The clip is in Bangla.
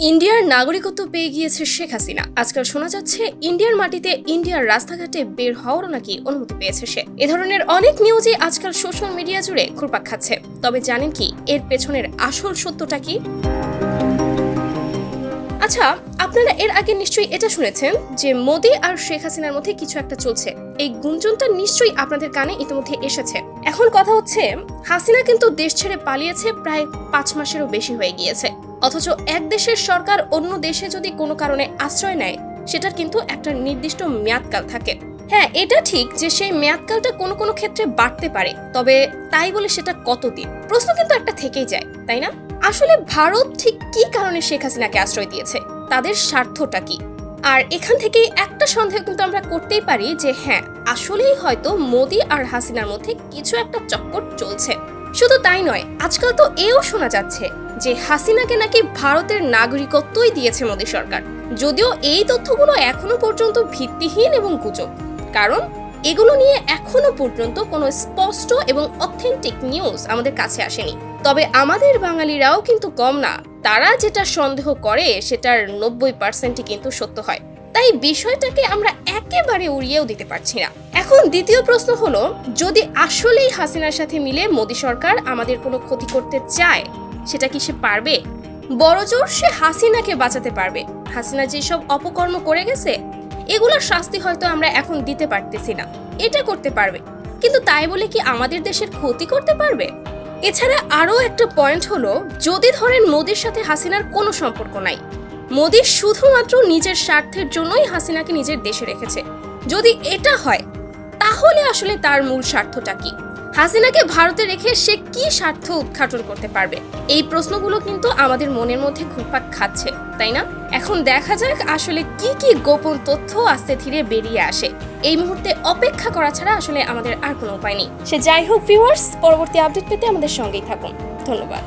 ইন্ডিয়ার নাগরিকত্ব পেয়ে গিয়েছে শেখ হাসিনা। আজকাল শোনা যাচ্ছে, ইন্ডিয়ার মাটিতে ইন্ডিয়ার রাস্তাঘাটে বের হওয়ারও নাকি অনুমতি পেয়েছে সে। এ ধরনের অনেক নিউজই আজকাল সোশ্যাল মিডিয়া জুড়ে ঘুরপাক খাচ্ছে। তবে জানেন কি, এর পেছনের আসল সত্যটা কি? আচ্ছা আপনারা এর আগে নিশ্চয়ই এটা শুনেছেন যে মোদি আর শেখ হাসিনার মধ্যে কিছু একটা চলছে। এই গুঞ্জনটা নিশ্চয়ই আপনাদের কানে ইতিমধ্যে এসেছে। এখন কথা হচ্ছে, হাসিনা কিন্তু দেশ ছেড়ে পালিয়েছে প্রায় পাঁচ মাসেরও বেশি হয়ে গিয়েছে। অথচ এক দেশের সরকার অন্য দেশে যদি কোনো কারণে আশ্রয় নেয়, সেটার কিন্তু একটা নির্দিষ্ট মেয়াদকাল থাকে। হ্যাঁ এটা ঠিক যে সেই মেয়াদকালটা কোনো কোনো ক্ষেত্রে বাড়তে পারে, তবে তাই বলে সেটা কতদিন? প্রশ্ন কিন্তু একটা থেকেই যায়, তাই না? আসলে ভারত ঠিক কি কারণে শেখ হাসিনাকে আশ্রয় দিয়েছে? তাদের স্বার্থটা কি? আর এখান থেকেই একটা সন্দেহ কিন্তু আমরা করতেই পারি যে হ্যাঁ আসলেই হয়তো মোদি আর হাসিনার মধ্যে কিছু একটা চক্কর চলছে। শুধু তাই নয়, আজকাল তো এও শোনা যাচ্ছে যে হাসিনাকে নাকি ভারতের নাগরিকত্বই দিয়েছে মোদী সরকার। যদিও এই তথ্যগুলো এখনও পর্যন্ত ভিত্তিহীন এবং গুজব। কারণ এগুলো নিয়ে এখনও পর্যন্ত কোনো স্পষ্ট এবং অথেন্টিক নিউজ আমাদের কাছে আসেনি। তবে আমাদের বাঙালিরাও কিন্তু কম না। তারা যেটা সন্দেহ করে, সেটার নব্বই পার্সেন্টই কিন্তু সত্য হয়। তাই বিষয়টাকে আমরা একেবারে উড়িয়েও দিতে পারছি না। এখন দ্বিতীয় প্রশ্ন হলো, যদি আসলেই হাসিনার সাথে মিলে মোদী সরকার আমাদের কোনো ক্ষতি করতে চায় সেটা কি সে পারবে? বড়জোর সে হাসিনাকে বাঁচাতে পারবে। হাসিনা যেসব অপকর্ম করে গেছে, এগুলোর শাস্তি হয়তো আমরা এখন দিতে পারতেছি না। এটা করতে পারবে। কিন্তু তাই বলে কি আমাদের দেশের ক্ষতি করতে পারবে? এছাড়া আরও একটা পয়েন্ট হলো, যদি ধরেন মোদির সাথে হাসিনার কোনো সম্পর্ক নাই, মোদি শুধুমাত্র নিজের স্বার্থের জন্যই হাসিনাকে নিজের দেশে রেখেছে। যদি এটা হয়, তাহলে আসলে তার মূল স্বার্থটা কি? হাসিনাকে ভারতে রেখে সে কি স্বার্থ উদ্ঘাটন করতে পারবে? এই প্রশ্নগুলো কিন্তু আমাদের মনের মধ্যে ঘুরপাক খাচ্ছে, তাই না? এখন দেখা যাক আসলে কি কি গোপন তথ্য আস্তে ধীরে বেরিয়ে আসে। এই মুহূর্তে অপেক্ষা করা ছাড়া আসলে আমাদের আর কোনো উপায় নেই। সে যাই হোক ভিউয়ার্স পরবর্তী আপডেট পেতে আমাদের সঙ্গেই থাকুন। ধন্যবাদ।